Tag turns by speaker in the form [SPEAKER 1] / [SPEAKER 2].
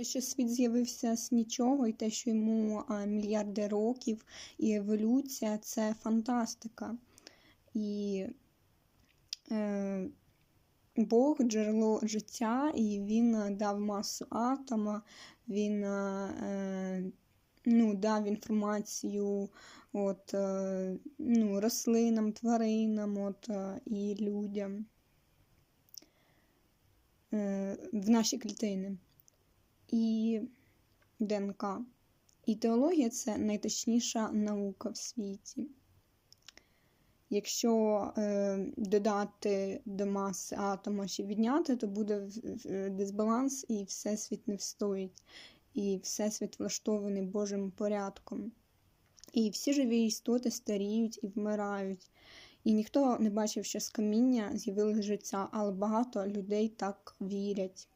[SPEAKER 1] Те, що світ з'явився з нічого, і те, що йому а, мільярди років, і еволюція це фантастика. І е, Бог джерело життя, і він е, дав масу атома, він е, ну, дав інформацію от, е, ну, рослинам, тваринам от, е, і людям е, в наші клітини. І ДНК. І теологія це найточніша наука в світі. Якщо е, додати до маси атома чи відняти, то буде в- дисбаланс і всесвіт не встоїть, і всесвіт влаштований Божим порядком. І всі живі істоти старіють і вмирають. І ніхто не бачив, що з каміння з'явилось життя, але багато людей так вірять.